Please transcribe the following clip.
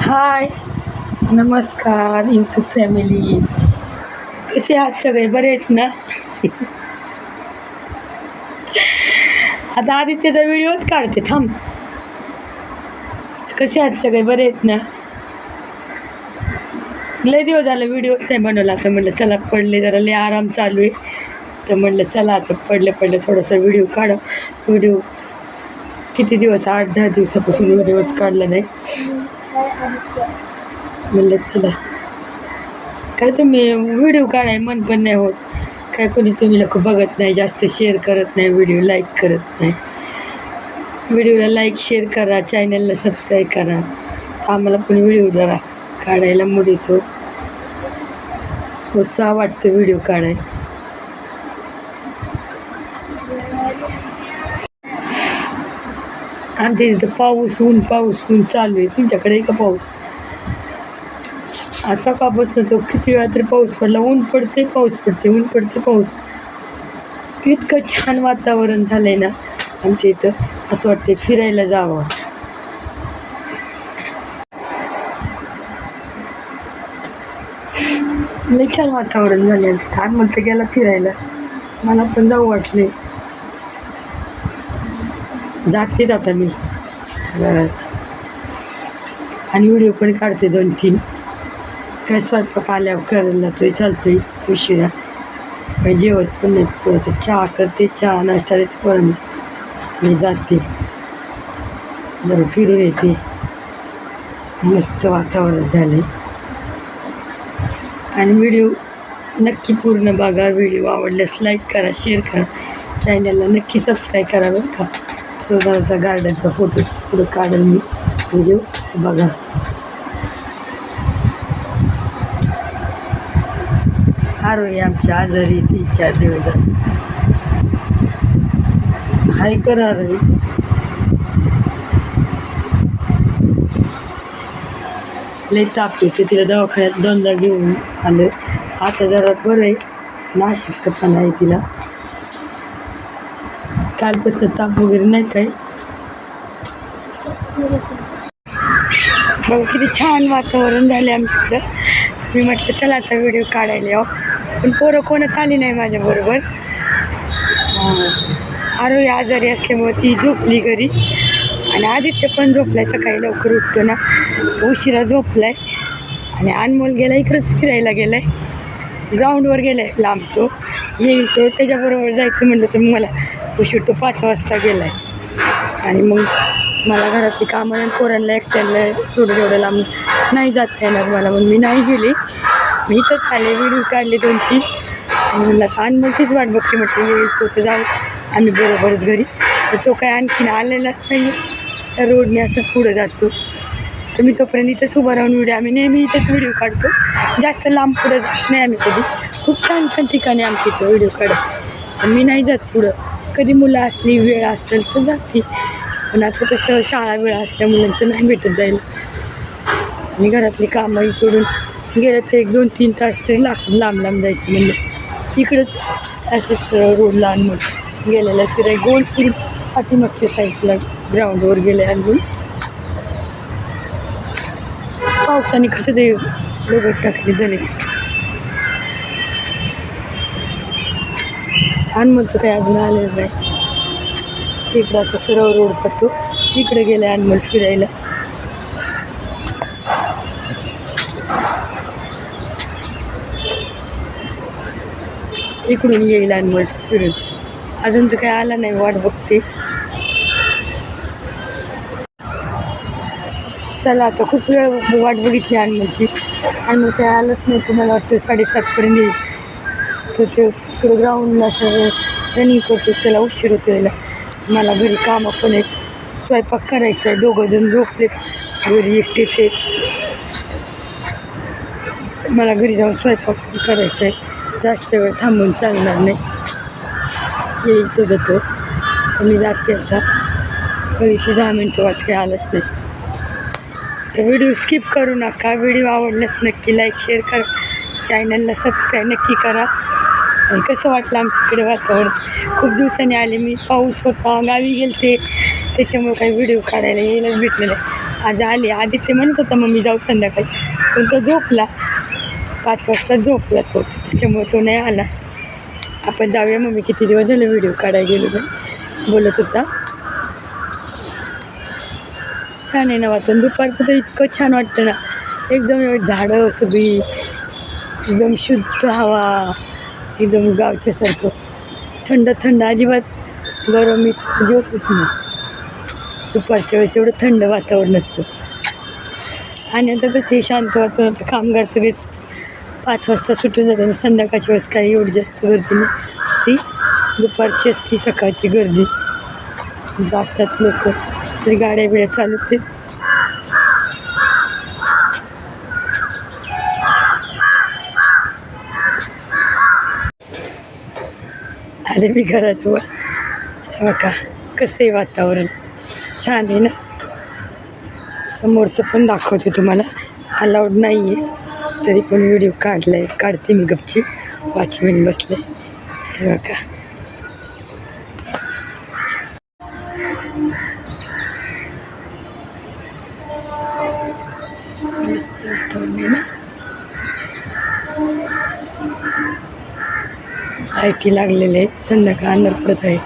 हाय नमस्कार YouTube family कसे आहात सगळे? बरे आहेत ना? आता आदित्यचा व्हिडिओच काढते थांब. कसे आहात सगळे? बरे आहेत ना? लय दिवस झालं व्हिडिओच नाही बनवला तर म्हटलं चला पडले जरा लय आराम चालू आहे. तर म्हटलं चला आता पडले पडले थोडंसं व्हिडिओ काढ. व्हिडिओ किती दिवस? आठ दहा दिवसापासून व्हिडिओच काढला नाही. म्हणलं चला. काय तुम्ही व्हिडिओ काढाय मन पण नाही होत. काय कोणी तुम्ही लोक बघत नाही जास्त शेअर करत नाही व्हिडिओ लाईक करत नाही. व्हिडिओला लाईक शेअर करा चॅनलला सबस्क्राईब करा. आम्हाला पण व्हिडिओ जरा काढायला मूड येतो. उत्साह वाटतो व्हिडिओ काढाय आमच्या इथं पाऊस ऊन पाऊस ऊन चालू आहे. तुमच्याकडे का पाऊस? आज सकाळपासून तो किती वेळा तरी पाऊस पडला. ऊन पडते पाऊस पडते ऊन पडते पाऊस. इतकं छान वातावरण झालंय ना आमच्या इथं. असं वाटते फिरायला जावं. लई छान वातावरण झाले आमचं छान म्हणतं गेला फिरायला. मला पण जाऊ वाटले जातेच आता मी. आणि व्हिडिओ पण काढते दोन तीन. काय स्वयंपाक आल्यावर करायला तरी चालतोय उशिरा. काही जेवत पण नाही परत चहा करते चहा नाश्ता देते करून मी जाते. बरं फिरून येते. मस्त वातावरण झाले आणि व्हिडिओ नक्की पूर्ण बघा. व्हिडिओ आवडल्यास लाईक करा शेअर करा. चॅनलला नक्की सबस्क्राईब करा बरं का. सोदाराचा गार्डनचा फोटो पुढं काढेल मी. व्हिडिओ बघा. आरोही आमच्या आजारी तीन चार दिवस हाय करा आरोही. लई ताप येते तिला दवाखान्यात दोनदा घेऊन आलं आता जरा बरं आहे. नाशिक पण आहे तिला. कालपासून ताप वगैरे नाही काय बघा किती छान वातावरण झाले आमच्याकडं मी म्हटलं चला आता व्हिडिओ काढायला यावं. पण पोरं कोणच आली नाही माझ्याबरोबर आरोग्य आजारी असल्यामुळे ती झोपली घरी. आणि आदित्य पण झोपलाय सकाळी लवकर उठतो ना. तो उशिरा झोपलाय. आणि अनमोल गेला इकडंच फिरायला गेलाय. ग्राउंडवर गेलाय लांब तो. येईल तो त्याच्याबरोबर जायचं म्हणलं तर मला. उशीर तो पाच वाजता गेला आहे आणि मग मला घरातली कामं आणि पोरांना एकट्याला सोडून एवढं लांब नाही जात येणार मला. मग मी नाही गेली. मी इथंच खाले व्हिडिओ काढले दोन तीन. आणि मला छान अनमोलचीच वाट बघते म्हटलं येईल तो तर जाऊ. आम्ही बरोबरच घरी. तर तो काय आणखीन आलेलाच नाही त्या रोडने असं पुढं जातो. तर मी तोपर्यंत इथंच उभं राहून व्हिडिओ आम्ही नेहमी इथंच व्हिडिओ काढतो. जास्त लांब पुढं जात नाही आम्ही कधी. खूप छान छान ठिकाणी आमच्या इथं व्हिडिओ काढत. मी नाही जात पुढं. कधी मुलं असली वेळ असेल तर जाते. पण आता तसं शाळा वेळ असल्या मुलांचं नाही भेटत जायला. आणि घरातली कामंही सोडून गेलं तर एक दोन तीन तास तरी लागतात लांब लांब जायचं म्हणलं. तिकडंच असं रोड लहान आणून गेलेलं फिराय गोल फिरून पाठीमागच्या साईडला ग्राउंडवर गेले आणून पावसाने कसं ते दगड टाकले झाले छान म्हणतो काय अजून आलेलं नाही. इकडं असं सरळ रोड जातो. इकडे गेले अनमोल फिरायला. इकडून येईल अनमोल फिरून. अजून तर काय आला नाही वाट बघते. चला आता खूप वेळ वाट बघितली अनमोलची अनमोल काय आलंच नाही तुम्हाला वाटतं साडेसातपर्यंत येईल. तर ते इकडे ग्राउंडला सगळं रनिंग करतो त्याला उशीर होतो यायला मला घरी कामं पण आहेत. स्वयंपाक करायचा आहे. दोघं जण झोपलेत. घरी एकटेच आहेत. मला घरी जाऊन स्वयंपाक पण करायचा आहे. जास्त वेळ थांबून चालणार नाही. येईल तो जातो. तर मी जाते आता. बघितली दहा मिनटं वाट काही आलंच नाही. तर व्हिडिओ स्किप करू नका. व्हिडिओ आवडल्यास नक्की लाईक शेअर करा. चॅनलला सबस्क्राईब नक्की करा. आणि कसं वाटलं आमच्याकडे वातावरण? खूप दिवसांनी आले मी. पाऊस होता गावी गेलते. त्याच्यामुळे काही व्हिडिओ काढायला यायलाच भेटलेलं आहे आज आले. आदित्य म्हणत होता मग मी जाऊ संध्याकाळी. पण तो झोपला. पाच वाजता झोपला तो. त्याच्यामुळे तो नाही आला. आपण जाऊया मम्मी. किती दिवस झाले व्हिडिओ काढायला गेलो नाही? बोलत होता. छान आहे ना वातावरण. दुपारचं तर इतकं छान वाटतं ना. एकदम एवढं झाडं सगळी. एकदम शुद्ध हवा. एकदम गावच्यासारखं थंड थंड अजिबात गरम अजिबात होत नाही. दुपारच्या वेळेस एवढं थंड वातावरण असतं. आणि आता कसं हे शांत वातावरण आता कामगार सगळे पाच वाजता सुटून जातात. मग संध्याकाळच्या वेळेस काही एवढी जास्त गर्दी नसती. दुपारची असती सकाळची गर्दी. जातात लोक. तरी गाड्या बिड्या चालूच आहेत. आले मी घराजवळ. हे बघा कसं आहे वातावरण. छान आहे ना? समोरचं पण दाखवते तुम्हाला. अलाउड नाही आहे तरी पण व्हिडिओ काढला आहे काढते मी गपची वॉचमॅन बसले. हे बघा. मस्त वातावरण आहे ना? लाईटी लागलेले आहेत संध्याकाळ अंधार पडत आहे.